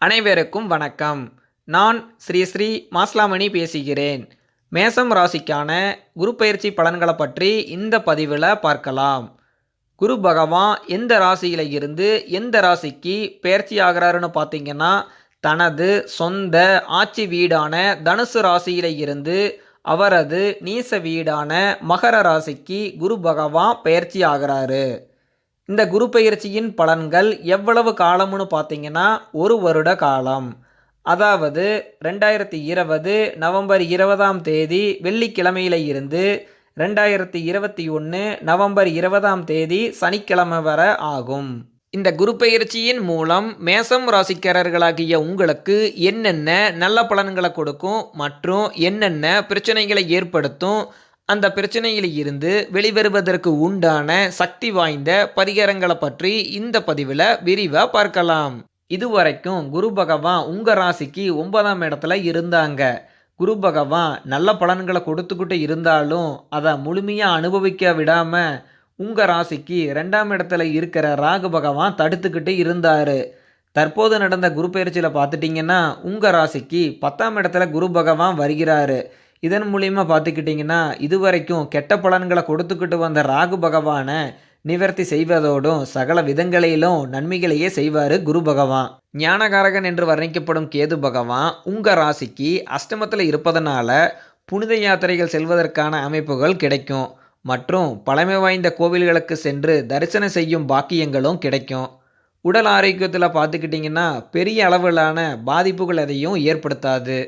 அனைவருக்கும் வணக்கம். நான் ஸ்ரீ ஸ்ரீ மாஸ்லாமணி பேசுகிறேன். மேசம் ராசிக்கான குரு பயிற்சி பலன்களை பற்றி இந்த பதிவில் பார்க்கலாம். குரு பகவான் எந்த ராசியில் இருந்து எந்த ராசிக்கு பயிற்சி ஆகிறாருன்னு பார்த்தீங்கன்னா தனது சொந்த ஆட்சி வீடான தனுசு ராசியில் இருந்து அவரது நீச வீடான மகர ராசிக்கு குரு பகவான் பயிற்சி ஆகிறாரு. இந்த குரு பயிற்சியின் பலன்கள் எவ்வளவு காலம்னு பார்த்தீங்கன்னா ஒரு வருட காலம். அதாவது ரெண்டாயிரத்தி இருபது நவம்பர் இருபதாம் தேதி வெள்ளிக்கிழமையில இருந்து ரெண்டாயிரத்தி இருபத்தி ஒன்று நவம்பர் இருபதாம் தேதி சனிக்கிழமை வரை ஆகும். இந்த குரு பயிற்சியின் மூலம் மேசம் ராசிக்காரர்களாகிய உங்களுக்கு என்னென்ன நல்ல பலன்களை கொடுக்கும் மற்றும் என்னென்ன பிரச்சனைகளை ஏற்படுத்தும் அந்த பிரச்சனையில் இருந்து வெளிவருவதற்கு உண்டான சக்தி வாய்ந்த பரிகாரங்களை பற்றி இந்த பதிவில் விரிவாக பார்க்கலாம். இதுவரைக்கும் குரு பகவான் உங்கள் ராசிக்கு ஒன்பதாம் இடத்துல இருந்தாங்க. குரு பகவான் நல்ல பலன்களை கொடுத்துக்கிட்டு இருந்தாலும் அதை முழுமையாக அனுபவிக்க விடாமல் உங்கள் ராசிக்கு ரெண்டாம் இடத்துல இருக்கிற ராகு பகவான் தடுத்துக்கிட்டு இருந்தார். தற்போது நடந்த குரு பயிற்சியில் பார்த்துட்டிங்கன்னா உங்கள் ராசிக்கு பத்தாம் இடத்துல குரு பகவான் வருகிறாரு. இதன் மூலிமா பார்த்துக்கிட்டிங்கன்னா இதுவரைக்கும் கெட்ட பலன்களை கொடுத்துக்கிட்டு வந்த ராகு பகவானை நிவர்த்தி செய்வதோடும் சகல விதங்களிலும் நன்மைகளையே செய்வார் குரு பகவான். ஞானகாரகன் என்று வர்ணிக்கப்படும் கேது பகவான் உங்கள் ராசிக்கு அஷ்டமத்தில் இருப்பதனால புனித யாத்திரைகள் செல்வதற்கான அமைப்புகள் கிடைக்கும். மற்றும் பழமை வாய்ந்த கோவில்களுக்கு சென்று தரிசனம் செய்யும் பாக்கியங்களும் கிடைக்கும். உடல் ஆரோக்கியத்தில் பார்த்துக்கிட்டிங்கன்னா பெரிய அளவிலான பாதிப்புகள் எதையும் ஏற்படுத்தாது.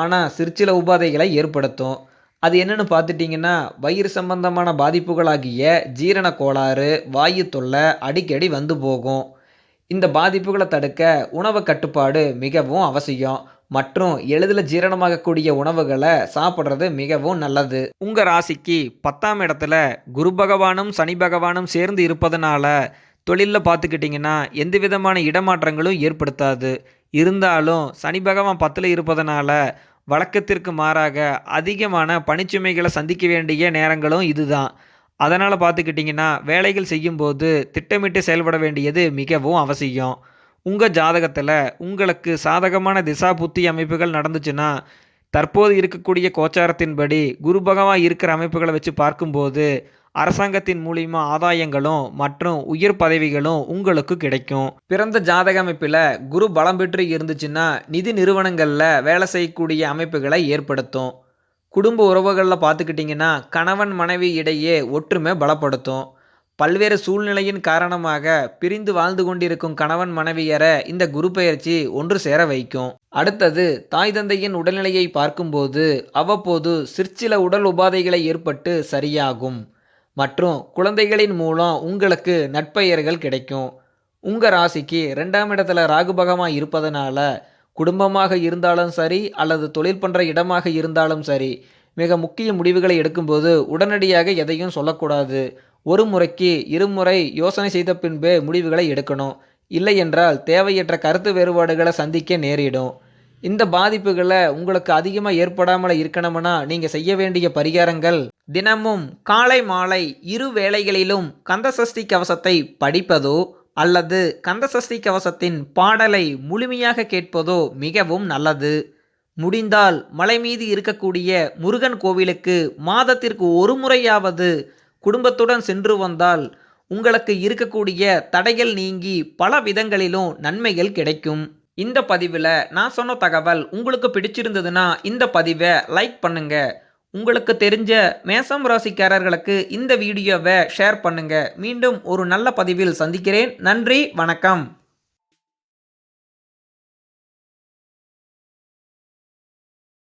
ஆனால் சிற்சில உபாதைகளை ஏற்படுத்தும். அது என்னென்னு பார்த்துட்டிங்கன்னா வயிறு சம்பந்தமான பாதிப்புகளாகிய ஜீரண கோளாறு வாயு தொல்லை அடிக்கடி வந்து போகும். இந்த பாதிப்புகளை தடுக்க உணவு கட்டுப்பாடு மிகவும் அவசியம். மற்றும் எளிதில் ஜீரணமாகக்கூடிய உணவுகளை சாப்பிட்றது மிகவும் நல்லது. உங்கள் ராசிக்கு பத்தாம் இடத்துல குரு பகவானும் சனி பகவானும் சேர்ந்து இருப்பதனால தொழிலில் பார்த்துக்கிட்டிங்கன்னா எந்த விதமான இடமாற்றங்களும் ஏற்படுத்தாது. இருந்தாலும் சனி பகவான் பத்தில் இருப்பதனால வழக்கத்திற்கு மாறாக அதிகமான பணிச்சுமைகளை சந்திக்க வேண்டிய நேரங்களும் இதுதான். அதனால் பார்த்துக்கிட்டிங்கன்னா வேலைகள் செய்யும்போது திட்டமிட்டு செயல்பட வேண்டியது மிகவும் அவசியம். உங்கள் ஜாதகத்தில் உங்களுக்கு சாதகமான திசா புத்தி அமைப்புகள் நடந்துச்சுன்னா தற்போது இருக்கக்கூடிய கோச்சாரத்தின்படி குரு பகவான் இருக்கிற அமைப்புகளை வச்சு பார்க்கும்போது அரசாங்கத்தின் மூலியமா ஆதாயங்களும் மற்றும் உயர் பதவிகளும் உங்களுக்கு கிடைக்கும். பிறந்த ஜாதக அமைப்பில் குரு பலம் பெற்று இருந்துச்சுன்னா நிதி நிறுவனங்களில் வேலை செய்யக்கூடிய அமைப்புகளை ஏற்படுத்தும். குடும்ப உறவுகளில் பார்த்துக்கிட்டிங்கன்னா கணவன் மனைவி இடையே ஒற்றுமை பலப்படுத்தும். பல்வேறு சூழ்நிலையின் காரணமாக பிரிந்து வாழ்ந்து கொண்டிருக்கும் கணவன் மனைவியரை இந்த குரு பயிற்சி ஒன்று சேர வைக்கும். அடுத்தது தாய் தந்தையின் உடல்நிலையை பார்க்கும்போது அவ்வப்போது சிற்சில உடல் உபாதைகளை ஏற்பட்டு சரியாகும். மற்றும் குழந்தைகளின் மூலம் உங்களுக்கு நட்பெயர்கள் கிடைக்கும். உங்கள் ராசிக்கு ரெண்டாம் இடத்துல ராகு பகவான் இருப்பதனால குடும்பமாக இருந்தாலும் சரி அல்லது தொழில் பண்ணுற இடமாக இருந்தாலும் சரி மிக முக்கிய முடிவுகளை எடுக்கும்போது உடனடியாக எதையும் சொல்லக்கூடாது. ஒரு முறைக்கு இருமுறை யோசனை செய்த பின்பே முடிவுகளை எடுக்கணும். இல்லை என்றால் தேவையற்ற கருத்து வேறுபாடுகளை சந்திக்க நேரிடும். இந்த பாதிப்புகளை உங்களுக்கு அதிகமாக ஏற்படாமல் இருக்கணும்னா நீங்கள் செய்ய வேண்டிய பரிகாரங்கள் தினமும் காலை மாலை இரு வேளைகளிலும் கந்தசஷ்டி கவசத்தை படிப்பதோ அல்லது கந்தசஷ்டி கவசத்தின் பாடலை முழுமையாக கேட்பதோ மிகவும் நல்லது. முடிந்தால் மலை மீது இருக்கக்கூடிய முருகன் கோவிலுக்கு மாதத்திற்கு ஒரு முறையாவது குடும்பத்துடன் சென்று வந்தால் உங்களுக்கு இருக்கக்கூடிய தடைகள் நீங்கி பல விதங்களிலும் நன்மைகள் கிடைக்கும். இந்த பதிவில் நான் சொன்ன தகவல் உங்களுக்கு பிடிச்சிருந்ததுன்னா இந்த பதிவை லைக் பண்ணுங்க. உங்களுக்கு தெரிஞ்ச மேசம் ராசிக்காரர்களுக்கு இந்த வீடியோவை ஷேர் பண்ணுங்க. மீண்டும் ஒரு நல்ல பதிவில் சந்திக்கிறேன். நன்றி வணக்கம்.